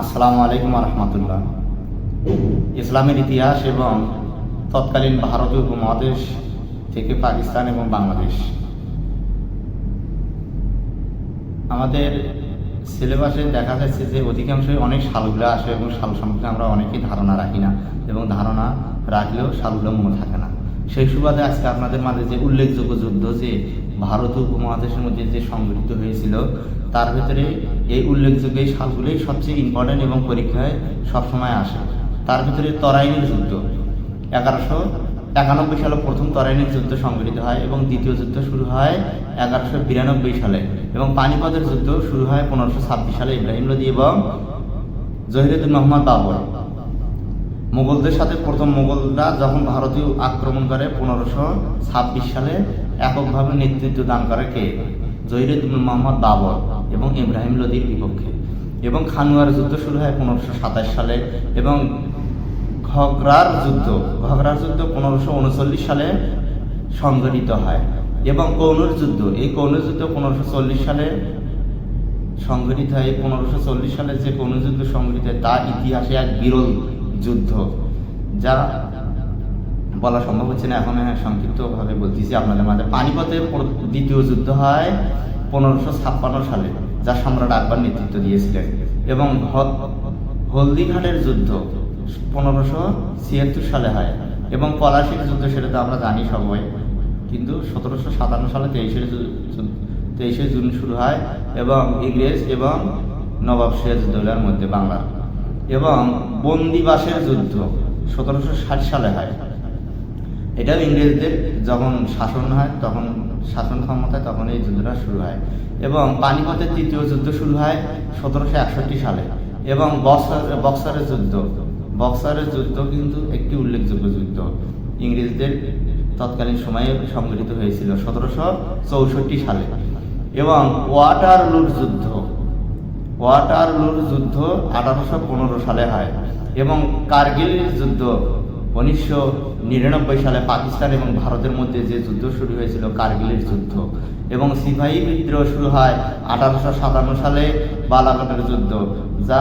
আসসালামু আলাইকুম রহমতুল্লাহ ইসলামের ইতিহাস এবং তৎকালীন ভারতীয় উপমহাদেশ থেকে পাকিস্তান এবং বাংলাদেশ। আমাদের সিলেবাসে দেখা যাচ্ছে যে অধিকাংশই অনেক সালগুলো আসে এবং সাল সম্পর্কে আমরা অনেকেই ধারণা রাখি না এবং ধারণা রাখলেও সালগুলো মনে থাকে না। সেই সুবাদে আজকে আপনাদের মাঝে যে উল্লেখযোগ্য যুদ্ধ যে ভারতীয় উপমহাদেশের মধ্যে যে সংগঠিত হয়েছিল তার ভিতরে এই উল্লেখযোগ্য এই সালগুলোই সবচেয়ে ইম্পর্টেন্ট এবং পরীক্ষায় সবসময় আসে। তার ভিতরে তরাইনের যুদ্ধ। এগারোশো একানব্বই সালে প্রথম তরাইনের যুদ্ধ সংগঠিত হয় এবং দ্বিতীয় যুদ্ধ শুরু হয় এগারোশো বিরানব্বই সালে এবং পানিপথের যুদ্ধ শুরু হয় পনেরোশো ছাব্বিশ সালে ইব্রাহিম লোদি এবং জহিরুদ্দিন মোহাম্মদ বাবর। মোগলদের সাথে প্রথম মোগলরা যখন ভারতীয় আক্রমণ করে পনেরোশো ছাব্বিশ সালে, এককভাবে নেতৃত্ব দান করে কে? জহিরুদ্দিন মোহাম্মদ বাবর। এবং ইব্রাহিম লোদির বিপক্ষে। এবং খানুয়ার যুদ্ধ শুরু হয় পনেরোশো সাতাশ সালে এবং ঘগরার যুদ্ধ ঘগরার যুদ্ধ পনেরোশো উনচল্লিশ সালে সংঘটিত হয়। এবং কৌনুর যুদ্ধ, এই কৌনুর যুদ্ধ পনেরোশো চল্লিশ সালে সংঘটিত হয়। এই পনেরোশো চল্লিশ সালে যে কৌনুর যুদ্ধ সংঘটিত হয়, তা ইতিহাসে এক বিরল যুদ্ধ, যা বলা সম্ভব হচ্ছে না। এখন সংক্ষিপ্তভাবে বলতেছি। আপনাদের মাঝে পানিপথের দ্বিতীয় যুদ্ধ হয় পনেরোশো ছাপ্পান্ন সালে। যা সম্রাট আকবর নেতৃত্ব দিয়েছিলেন। এবং হলদিঘাটের যুদ্ধ পনেরোশো ছিয়াত্তর সালে হয়। এবং পলাশির যুদ্ধ সেটা তো আমরা জানি সবাই। কিন্তু সতেরোশো সাতান্ন সালে তেইশে তেইশে জুন শুরু হয় এবং ইংরেজ এবং নবাব সিরাজউদ্দৌলার মধ্যে বাংলা। এবং বন্দিবাসের যুদ্ধ সতেরোশো ষাট সালে হয়। এটাও ইংরেজদের যখন শাসন হয়, তখন শাসন ক্ষমতায় তখন এই যুদ্ধটা শুরু হয় এবং পানিপথের তৃতীয় যুদ্ধ শুরু হয় সতেরোশো একষট্টি সালে এবং বক্সার, বক্সারের যুদ্ধ। বক্সারের যুদ্ধ কিন্তু একটি উল্লেখযোগ্য যুদ্ধ। ইংরেজদের তৎকালীন সময়ে সংগঠিত হয়েছিল সতেরোশো চৌষট্টি সালে এবং ওয়াটারলুর যুদ্ধ। ওয়াটারলুর যুদ্ধ আঠারোশো পনেরো সালে হয় এবং কার্গিলের যুদ্ধ উনিশশো নিরানব্বই সালে পাকিস্তান এবং ভারতের মধ্যে যে যুদ্ধ শুরু হয়েছিল, কার্গিলের যুদ্ধ। এবং সিপাহী বিদ্রোহ শুরু হয় আঠারোশো সাতান্ন সালে বালাঘাটের যুদ্ধ, যা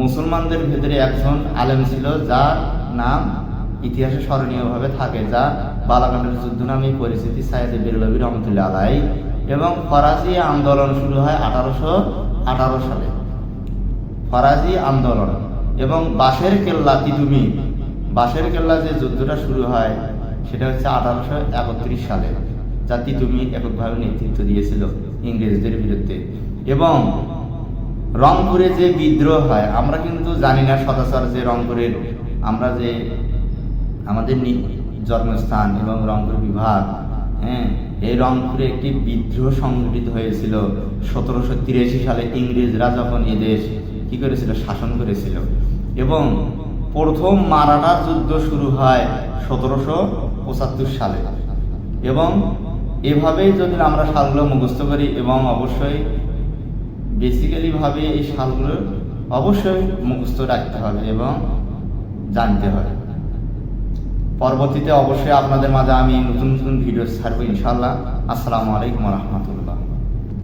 মুসলমানদের ভেতরে একজন আলেম ছিল, যার নাম ইতিহাসে স্মরণীয়ভাবে থাকে, যা বালাঘাটের যুদ্ধ নামে পরিচিতি সাইদে বিরলবী রহমতুল্লাহ আলাই এবং ফরাজি আন্দোলন শুরু হয় আঠারোশো আঠারো সালে। ফরাজি আন্দোলন এবং বাঁশের কেল্লা তিতুমি বাঁশের কেল্লা যে যুদ্ধটা শুরু হয়, সেটা হচ্ছে আঠারোশো একত্রিশ সালে। যা তিতুমি এককভাবে নেতৃত্ব দিয়েছিল ইংরেজদের বিরুদ্ধে। এবং রংপুরে যে বিদ্রোহ হয়, আমরা কিন্তু জানি না সদাচর যে রংপুরের, আমরা যে আমাদের জন্মস্থান এবং রংপুর বিভাগ হ্যাঁ এই রংপুরে একটি বিদ্রোহ সংঘটিত হয়েছিল সতেরোশো তিরাশি সালে ইংরেজরা যখন এদেশ কি করেছিল? শাসন করেছিল। এবং প্রথম মারাঠা যুদ্ধ শুরু হয় সতেরোশো পঁচাত্তর সালে। এবং এভাবেই যদি আমরা সালগুলো মুখস্থ করি এবং অবশ্যই বেসিক্যালি ভাবে এই সালগুলো অবশ্যই মুখস্থ রাখতে হবে এবং জানতে হবে। পরবর্তীতে অবশ্যই আপনাদের মাঝে আমি নতুন নতুন ভিডিও ছাড়বো ইনশাল্লাহ আসসালামু আলাইকুম রহমতুল্লাহ।